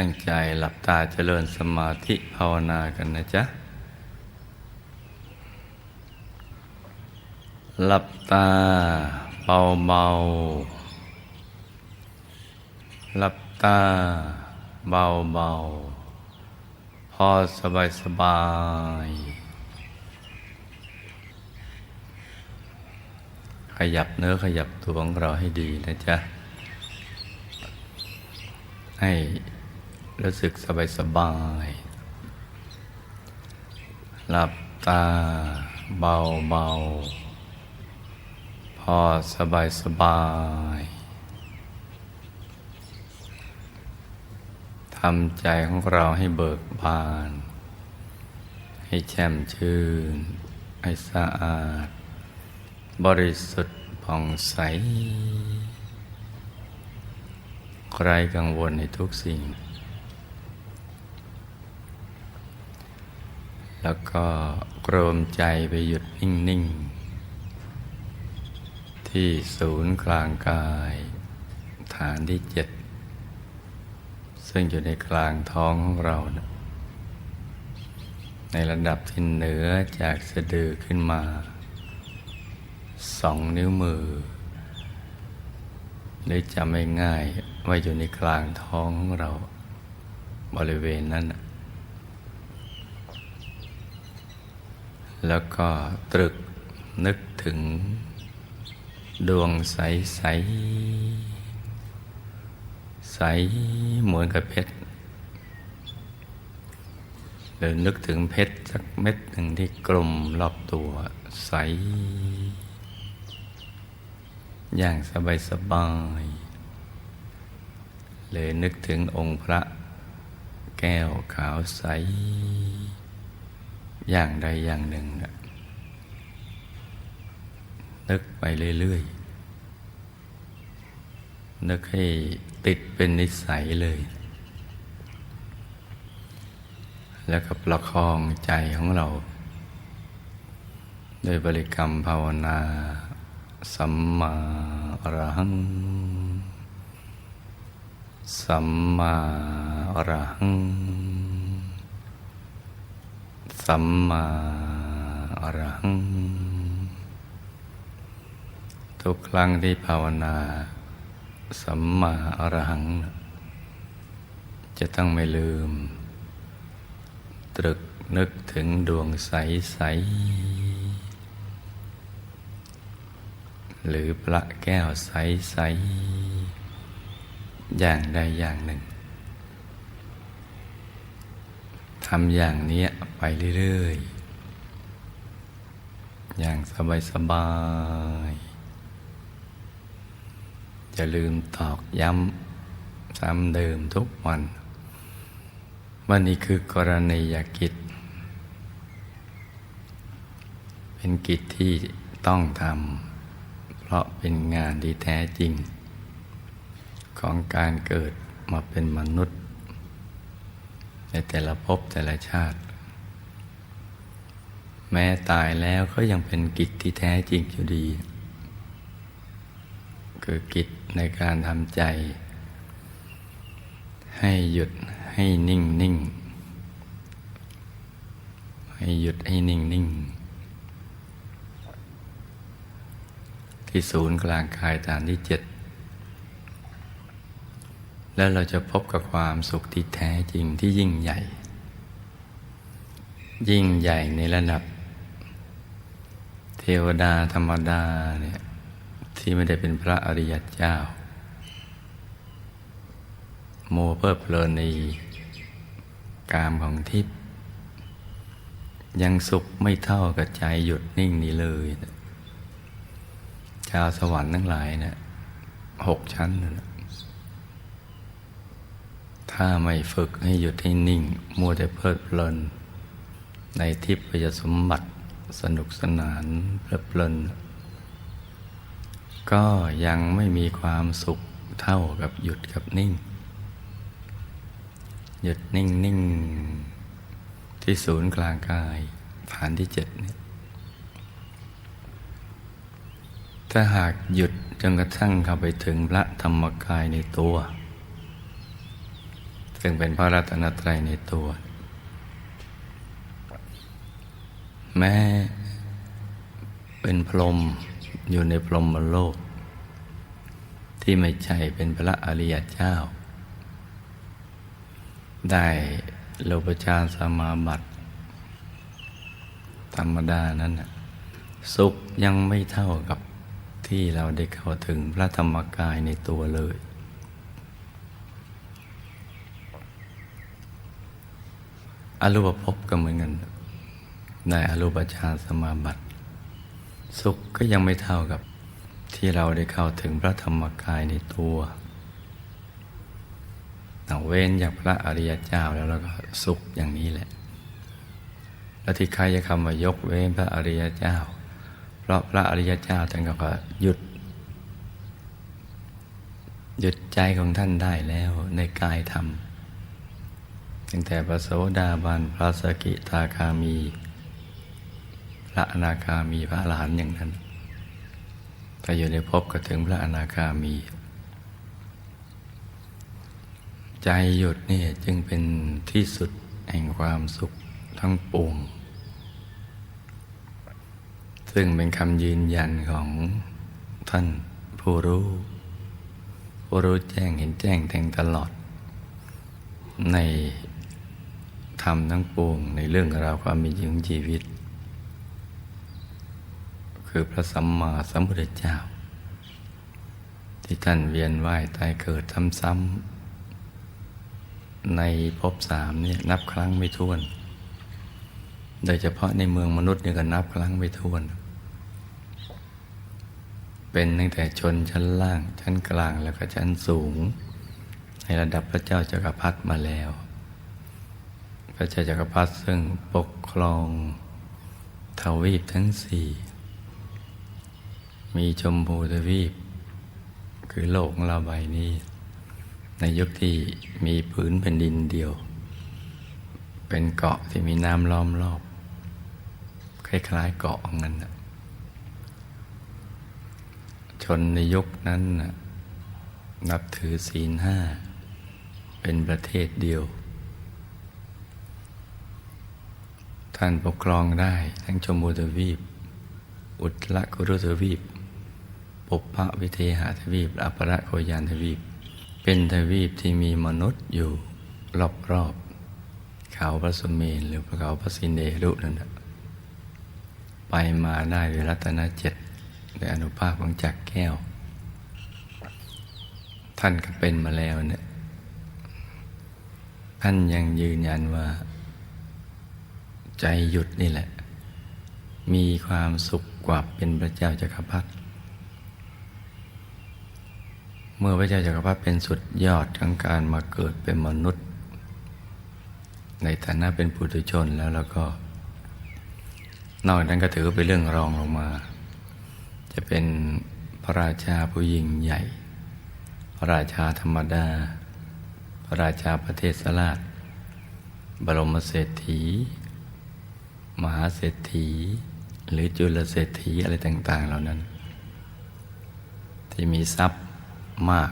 ตั้งใจหลับตาเจริญสมาธิภาวนากันนะจ๊ะ หลับตาเบาเบาหลับตาเบาเบาพอสบายสบาย ขยับเนื้อขยับตัวของเราให้ดีนะจ๊ะให้ รู้สึกสบายสบายๆหลับตาเบาเบาพอสบายสบายทำใจของเราให้เบิกบาน ให้แช่มชื่น ให้สะอาด บริสุทธิ์ผ่องใสไรกังวลในทุกสิ่ง แล้วก็กรมใจไปหยุดนิ่ง ๆ ที่ศูนย์กลางกาย ฐานที่เจ็ด ซึ่งอยู่ในกลางท้องของเรานะในระดับที่เหนือจากสะดือขึ้นมาสองนิ้วมือหรือจำไม่ง่ายว่าอยู่ในกลางท้องของเรา บริเวณนั้นนะ แล้วก็ตรึกนึกถึง ดวงใสใสใสเหมือนกับเพชรหรือนึกถึงเพชรสักเม็ดหนึ่งที่กลมรอบตัวใส อย่างสบายสบายเลยนึกถึงองค์พระแก้วขาวใส อย่างใดอย่างหนึ่งนะนึกไปเรื่อยๆ นึกให้ติดเป็นนิสัยเลย แล้วก็ประคองใจของเราด้วยบริกรรมภาวนา สัมมาอรหัง สัมมาอรหัง สัมมาอรหัง ทุกครั้งที่ภาวนา สัมมาอรหัง จะต้องไม่ลืม ตรึกนึกถึงดวงใสใส หรือพระแก้วใสๆอย่างใดอย่างหนึ่ง ทำอย่างนี้ไปเรื่อยๆ อย่างสบายๆจะลืมตอกย้ำซ้ำเดิมทุกวันวันนี้คือกรณียกิจ เป็นกิจที่ต้องทำ เพราะเป็นงานที่แท้จริง ของการเกิดมาเป็นมนุษย์ ในแต่ละภพแต่ละชาติ แม้ตายแล้วก็ยังเป็นกิจที่แท้จริงอยู่ดี คือกิจในการทำใจ ให้หยุดให้นิ่งนิ่งให้หยุดให้นิ่งนิ่งที่ศูนย์กลางกายฐานที่เจ็ด แล้วเราจะพบกับความสุขที่แท้จริงที่ยิ่งใหญ่ ยิ่งใหญ่ในระดับ เทวดาธรรมดาเนี่ยที่ไม่ได้เป็นพระอริยเจ้า โมเพลิดเพลินในกามของทิพย์ยังสุขไม่เท่ากับใจหยุดนิ่งนี้เลยนะชาวสวรรค์ทั้งหลายเนะี่ยหกชั้นนะ ถ้าไม่ฝึกให้หยุดให้นิ่ง มัวแต่เพลิดเพลิน ในทิพยสมบัติสนุกสนานเพลิดเพลิน ก็ยังไม่มีความสุขเท่ากับหยุดกับนิ่ง หยุดนิ่งนิ่งที่ศูนย์กลางกายฐานที่เจ็ดนี่ถ้าหากหยุดจนกระทั่งเข้าไปถึงพระธรรมกายในตัว ซึ่งเป็นพระรัตนตรัยในตัว แม้เป็นพรหมอยู่ในพรหมโลก ที่ไม่ใช่เป็นพระอริยเจ้า ได้โลปชานสมาบัติ ธรรมดานั้นสุขยังไม่เท่ากับที่เราได้เข้าถึงพระธรรมกายในตัวเลย อรูปภพก็เหมือนกันได้อรูปฌานสมาบัติ สุขก็ยังไม่เท่ากับที่เราได้เข้าถึงพระธรรมกายในตัวเอาเว้นจากพระอริยเจ้าแล้วเราก็สุขอย่างนี้แหละ แล้วที่ใครจะคำว่ายกเว้นพระอริยเจ้า เพราะพระอริยเจ้าท่านก็หยุด หยุดใจของท่านได้แล้วในกายธรรม ตั้งแต่พระโสดาบันพระสกิทาคามี พระอนาคามีพระอรหันต์อย่างนั้นถ้าอยู่ในภพก็ถึงพระอนาคามี ใจหยุดนี่จึงเป็นที่สุดแห่งความสุขทั้งปวง ซึ่งเป็นคำยืนยันของท่านผู้รู้ ผู้รู้แจ้งเห็นแจ้งแทงตลอดใน ธรรมทั้งปวงในเรื่องราวความมีจริงของชีวิต คือพระสัมมาสัมพุทธเจ้า ที่ท่านเวียนว่ายตายเกิดซ้ำๆในภพสามเนี่ยนับครั้งไม่ถ้วน โดยเฉพาะในเมืองมนุษย์เนี่ยก็นับครั้งไม่ถ้วน เป็นตั้งแต่ชนชั้นล่างชั้นกลางแล้วก็ชั้นสูง ในระดับพระเจ้าจักรพรรดิมาแล้ว ระเจ้าจักรพรรดิซึ่งปกครองทวีปทั้งสี่ มีชมพูทวีป คือโลกของเราใบนี้ ในยุคที่มีผืนแผ่นดินเดียว เป็นเกาะที่มีน้ำล้อมรอบ คล้ายๆเกาะเงั้นนะชนในยุคนั้นนะนับถือศีลห้า เป็นประเทศเดียว ท่านปกครองได้ทั้งชมพูทวีป อุตรกุรุทวีปปุพพวิเทหทวีปอัปรโคยานทวีป เป็นทวีปที่มีมนุษย์อยู่รอบๆเขาพระสุเมนหรือเขาพระสินเดรุนั่นแหะไปมาได้ด้วยรัตนเจ็ดในอนุภาพของจักรแก้ว ท่านก็เป็นมาแล้วเนี่ยท่านยังยืนยันว่า ใจหยุดนี่แหละ มีความสุขกว่าเป็นพระเจ้าจักรพรรดิเมื่อพระเจ้าจักรพรรดิเป็นสุดยอดของการมาเกิดเป็นมนุษย์ ในฐานะเป็นปุถุชนแล้วแล้วก็นอกนั้นก็ถือเป็นเรื่องรองลงมา จะเป็นพระราชาผู้ยิ่งใหญ่ พระราชาธรรมดา พระราชาประเทศสลาดบรมเศรษฐี มหาเศรษฐี หรือจุลเศรษฐีอะไรต่าง ๆ เหล่านั้น ที่มีทรัพย์มาก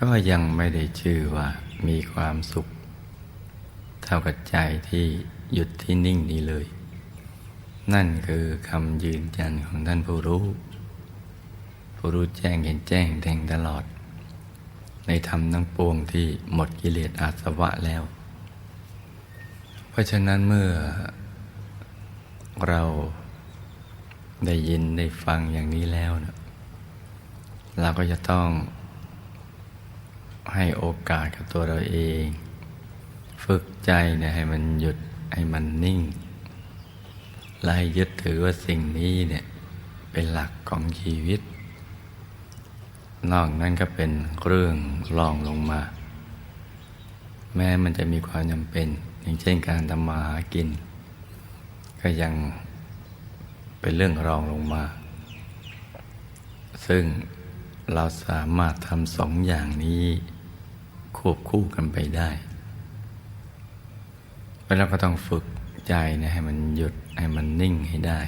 ก็ยังไม่ได้ชื่อว่ามีความสุข เท่ากับใจที่หยุดที่นิ่งนี้เลย นั่นคือคำยืนยันของท่านผู้รู้ ผู้รู้แจ้งเห็นแจ้งแทงตลอด ในธรรมทั้งปวงที่หมดกิเลสอาสวะแล้ว เพราะฉะนั้นเมื่อเราได้ยินได้ฟังอย่างนี้แล้วนะเราก็จะต้องให้โอกาสกับตัวเราเอง ฝึกใจเนี่ยให้มันหยุดให้มันนิ่งไล่ยึดถือว่าสิ่งนี้เนี่ยเป็นหลักของชีวิต นอกนั้นก็เป็นเรื่องรองลงมา แม้มันจะมีความจำเป็น อย่างเช่นการทำมาหากิน ก็ยังเป็นเรื่องรองลงมา ซึ่งเราสามารถทำสองอย่างนี้ควบคู่กันไปได้เพราเราก็ต้องฝึกใจนะให้มันหยุดให้มันนิ่งให้ได้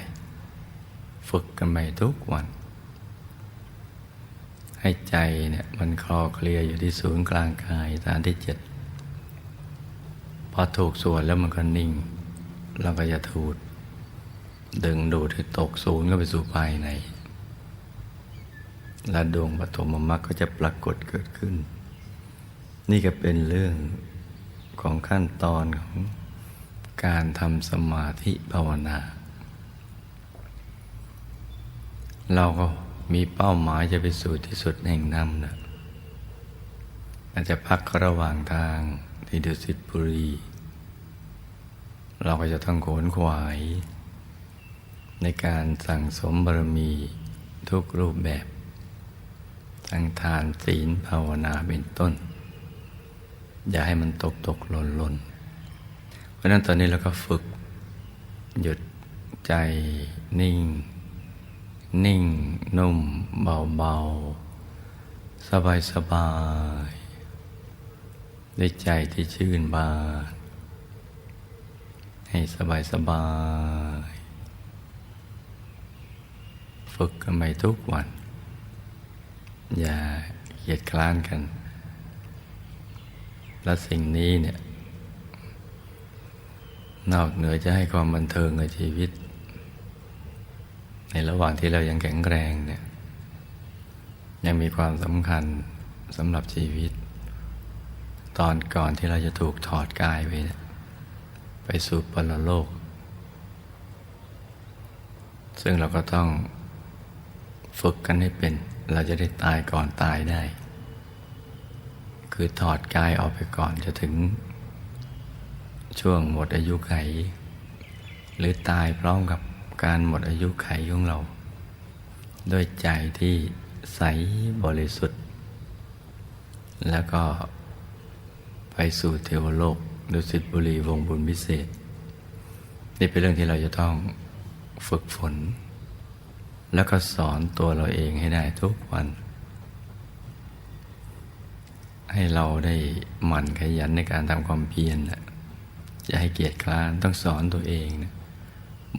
ฝึกกันไปทุกวัน ให้ใจเนี่ยมันคลอเคลียร์อยู่ที่ศูนย์กลางกายฐานที่เจ็ด พอถูกส่วนแล้วมันก็นิ่ง เราก็จะถูด ดึงดูดให้ตกศูนย์ก็ไปสู่ภายใน และดวงปฐมมรรคก็จะปรากฏเกิดขึ้น นี่ก็เป็นเรื่องของขั้นตอนของการทำสมาธิภาวนา เราก็มีเป้าหมายจะไปสู่ที่สุดแห่งนำนะอาจจะพักระหว่างทาง ที่ดุสิตบุรี เราก็จะต้องโขนขวาย ในการสั่งสมบารมีทุกรูปแบบทั้งทานศีลภาวนาเป็นต้น อย่าให้มันตกตกหล่นหล่นเพราะนั้นตอนนี้เราก็ฝึก หยุดใจนิ่ง นิ่ง นุ่ม เบาเบาสบาย สบาย ด้วยใจที่ชื่นบานให้สบายสบาย ฝึกกันไปทุกวัน อย่าเกียดคร้านกัน และสิ่งนี้เนี่ย นอกเหนือจะให้ความบันเทิงกับชีวิต ในระหว่างที่เรายังแข็งแรงเนี่ย ยังมีความสำคัญสำหรับชีวิต ตอนก่อนที่เราจะถูกถอดกายไปไปสู่ปรโลก ซึ่งเราก็ต้องฝึกกันให้เป็น เราจะได้ตายก่อนตายได้ คือถอดกายออกไปก่อนจะถึง ช่วงหมดอายุไข หรือตายพร้อมกับการหมดอายุไขของเรา ด้วยใจที่ใสบริสุทธิ์ แล้วก็ ไปสู่เทวโลกดุสิตบุรีวงบุญพิเศษ นี่เป็นเรื่องที่เราจะต้องฝึกฝน แล้วก็สอนตัวเราเองให้ได้ทุกวัน ให้เราได้หมั่นขยันในการทำความเพียรนะจะให้เกียรติคร้านต้องสอนตัวเองนะ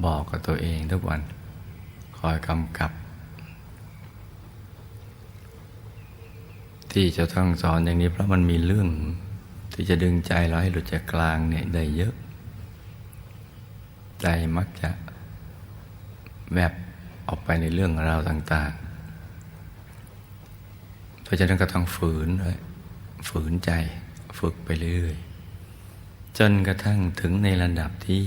บอกกับตัวเองทุกวัน คอยกำกับ ที่จะต้องสอนอย่างนี้เพราะมันมีเรื่อง ที่จะดึงใจเราให้หลุดจากกลางเนี่ยได้เยอะ ใจมักจะแวบออกไปในเรื่องราวต่างๆ เพราะฉะนั้นก็ต้องฝืนเลยฝืนใจฝึกไปเรื่อยจนกระทั่งถึงในระดับที่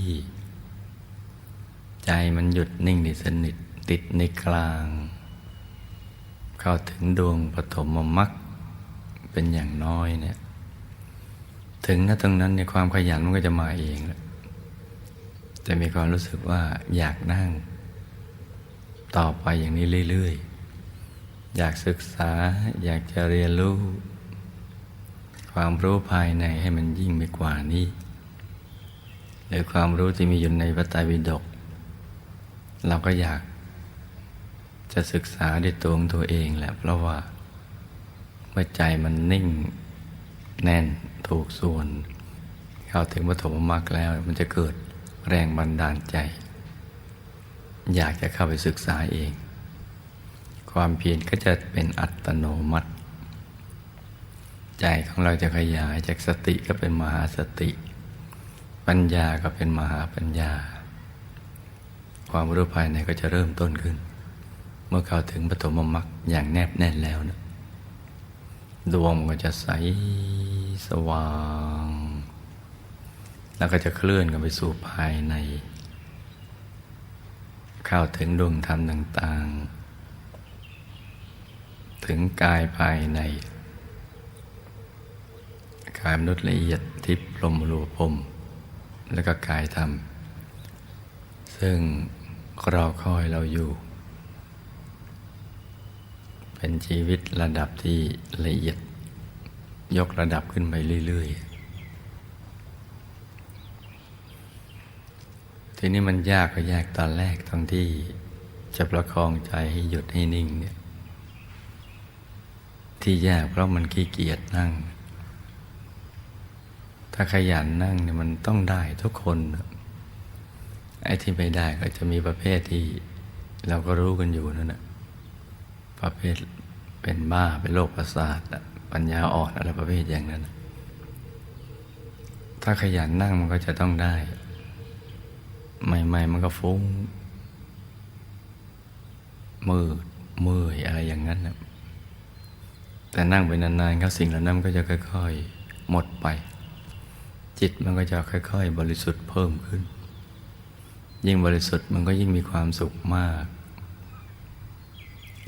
ใจมันหยุดนิ่งในสนิทติดในกลาง เข้าถึงดวงปฐมมรรคเป็นอย่างน้อยเนี่ย ถึงณตรงนั้นในความขยันมันก็จะมาเองแล้วจะมีความรู้สึกว่าอยากนั่ง ต่อไปอย่างนี้เรื่อยๆ อยากศึกษาอยากจะเรียนรู้ ความรู้ภายในให้มันยิ่งไปกว่านี้หรือความรู้ที่มีอยู่ในพระไตรปิฎกเราก็อยากจะศึกษาด้วยตัวของตัวเองแหละเพราะว่าเมื่อใจมันนิ่ง แน่นถูกส่วน เข้าถึงปฐมมรรคแล้วมันจะเกิดแรงบันดาลใจ อยากจะเข้าไปศึกษาเอง ความเพียรก็จะเป็นอัตโนมัติ ใจของเราจะขยายจากสติก็เป็นมหาสติ ปัญญาก็เป็นมหาปัญญา ความรู้ภายในก็จะเริ่มต้นขึ้น เมื่อเข้าถึงปฐมมรรคอย่างแนบแน่นแล้วนะดวงก็จะใส สว่าง แล้วก็จะเคลื่อนกันไปสู่ภายใน เข้าถึงดวงธรรมต่าง ๆ ถึงกายภายใน กายมนุษย์ละเอียดทิพย์ลมรูพรมแล้วก็กายธรรม ซึ่งรอคอยเราอยู่ เป็นชีวิตระดับที่ละเอียด ยกระดับขึ้นไปเรื่อย ๆ ทีนี้มันยากก็ยากตอนแรกตรงที่จะประคองใจให้หยุดให้นิ่งเนี่ย ที่ยากเพราะมันขี้เกียจนั่ง ถ้าขยันนั่งเนี่ยมันต้องได้ทุกคน ไอ้ที่ไม่ได้ก็จะมีประเภทที่เราก็รู้กันอยู่นั่นแหะประเภทเป็นบ้าเป็นโรคประสาทอะ ปัญญาอ่อนอะไรประเภทอย่างนั้น ถ้าขยันนั่งมันก็จะต้องได้ ใหม่ ๆ มันก็ฟุ้ง มืดเมื่อยอะไรอย่างนั้นนะแต่นั่งไปนานๆครับสิ่งเหล่านั้นมันก็จะค่อยๆ หมดไป จิตมันก็จะค่อย ๆ บริสุทธิ์เพิ่มขึ้น ยิ่งบริสุทธิ์มันก็ยิ่งมีความสุขมาก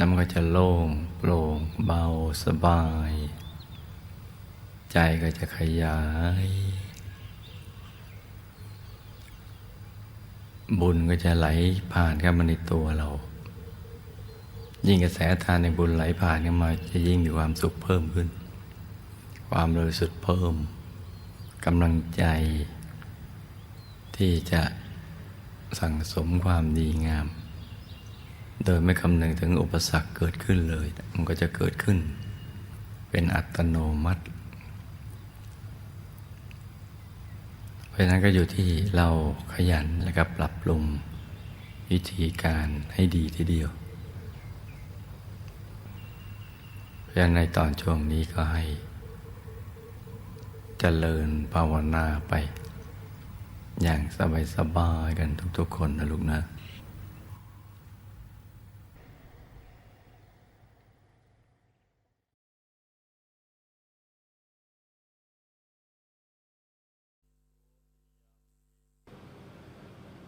แล้วมันก็จะโล่งโปร่งเบาสบาย ใจก็จะขยาย บุญก็จะไหลผ่านเข้ามาในตัวเรา ยิ่งกระแสทานในบุญไหลผ่านเข้ามา จะยิ่งมีความสุขเพิ่มขึ้น ความบริสุทธิ์เพิ่มกำลังใจ ที่จะสั่งสมความดีงาม โดยไม่คำนึงถึงอุปสรรคเกิดขึ้นเลย มันก็จะเกิดขึ้น เป็นอัตโนมัติ เพราะฉะนั้นก็อยู่ที่เราขยันและก็ปรับปรุงวิธีการให้ดีทีเดียวเพราะฉะนั้นในตอนช่วงนี้ก็ให้จเจริญภาวนาไป อย่างสบายๆกันทุกๆคนนะลูกนะ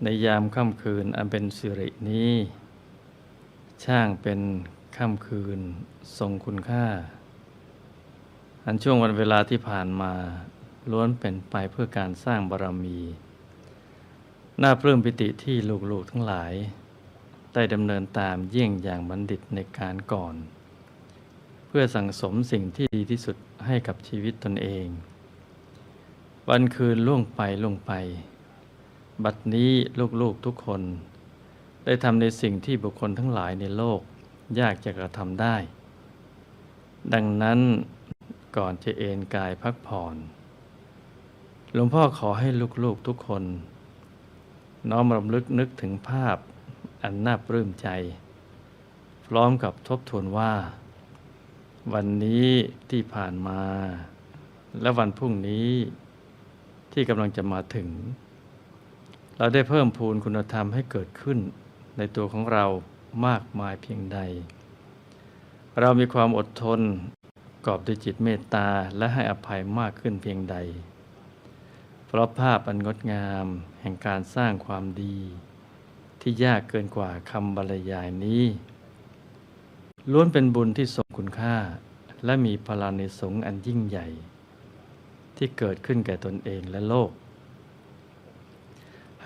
ในยามค่ำคืนอันเป็นสิรินี้ ช่างเป็นค่ำคืนทรงคุณค่า อันช่วงวันเวลาที่ผ่านมาล้วนเป็นไปเพื่อการสร้างบารรมีน่าปลื้มปิติที่ลูกๆทั้งหลาย ได้ดำเนินตามเยี่ยงอย่างบัณฑิตในการก่อน เพื่อสั่งสมสิ่งที่ดีที่สุดให้กับชีวิตตนเอง วันคืนล่วงไปล่วงไป บัดนี้ลูกๆทุกคน ได้ทำในสิ่งที่บุคคลทั้งหลายในโลก ยากจะกระทำได้ ดังนั้นก่อนจะเอนกายพักผ่อน หลวงพ่อขอให้ลูกๆทุกคน น้อมรำลึกนึกถึงภาพอันน่าปลื้มใจ พร้อมกับทบทวนว่า วันนี้ที่ผ่านมา และวันพรุ่งนี้ที่กำลังจะมาถึง เราได้เพิ่มพูนคุณธรรมให้เกิดขึ้นในตัวของเรามากมายเพียงใด เรามีความอดทนกอบด้วยจิตเมตตาและให้อภัยมากขึ้นเพียงใด เพราะภาพอันงดงามแห่งการสร้างความดี ที่ยากเกินกว่าคำบรรยายนี้ล้วนเป็นบุญที่ทรงคุณค่า และมีพลานิสงอันยิ่งใหญ่ ที่เกิดขึ้นแก่ตนเองและโลก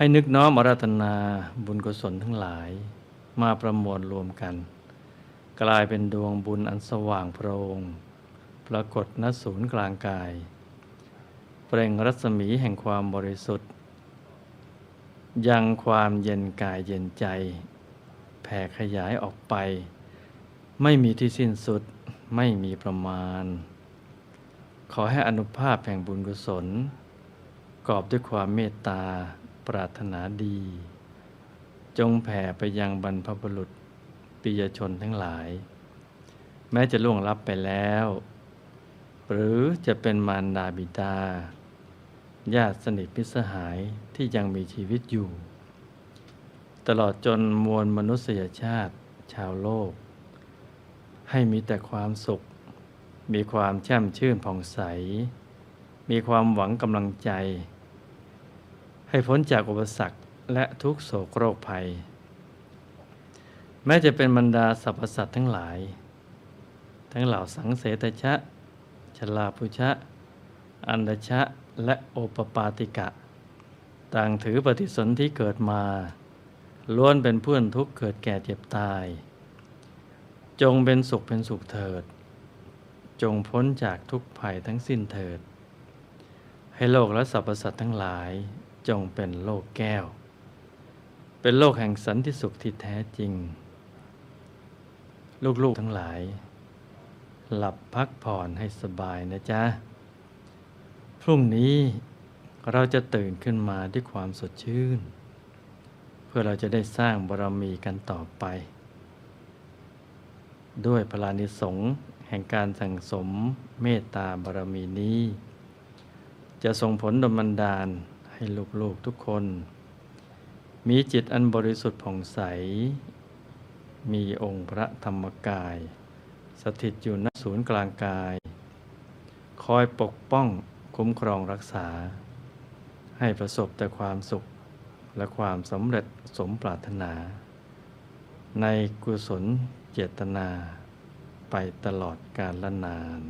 ให้นึกน้อมอาราธนาบุญกุศลทั้งหลาย มาประมวลรวมกัน กลายเป็นดวงบุญอันสว่างโพรง ปรากฏณศูนย์กลางกาย เปล่งรัศมีแห่งความบริสุทธิ์ ยังความเย็นกายเย็นใจ แผ่ขยายออกไป ไม่มีที่สิ้นสุดไม่มีประมาณ ขอให้อนุภาพแห่งบุญกุศล กอบด้วยความเมตตา ปรารถนาดี จงแผ่ไปยังบรรพบุรุษปิยชนทั้งหลาย แม้จะล่วงลับไปแล้ว หรือจะเป็นมารดาบิดา ญาติสนิทมิสหายที่ยังมีชีวิตอยู่ ตลอดจนมวลมนุษยชาติชาวโลก ให้มีแต่ความสุข มีความแช่มชื่นผ่องใส มีความหวังกำลังใจ ให้พ้นจากอุปสรรคและทุกโศกโรคภัย แม้จะเป็นบรรดาสรรพสัตว์ทั้งหลาย ทั้งเหล่าสังเสตชะ ชลาภุชะ อันดชะ และโอปปาติกะ ต่างถือปฏิสนธิเกิดมา ล้วนเป็นเพื่อนทุกเกิดแก่เจ็บตาย จงเป็นสุขเป็นสุขเถิด จงพ้นจากทุกภัยทั้งสิ้นเถิด ให้โลกและสรรพสัตว์ทั้งหลาย จงเป็นโลกแก้ว เป็นโลกแห่งสันติสุขที่แท้จริง ลูกๆทั้งหลาย หลับพักผ่อนให้สบายนะจ๊ะ พรุ่งนี้เราจะตื่นขึ้นมาด้วยความสดชื่น เพื่อเราจะได้สร้างบารมีกันต่อไป ด้วยพลานิสงส์แห่งการสั่งสมเมตตาบารมีนี้ จะส่งผลดลบันดาล ให้ลูกๆทุกคน มีจิตอันบริสุทธิ์ผ่องใส มีองค์พระธรรมกาย สถิตอยู่ณศูนย์กลางกาย คอยปกป้องคุ้มครองรักษา ให้ประสบแต่ความสุขและความสำเร็จสมปรารถนา ในกุศลเจตนาไปตลอดกาลละนาน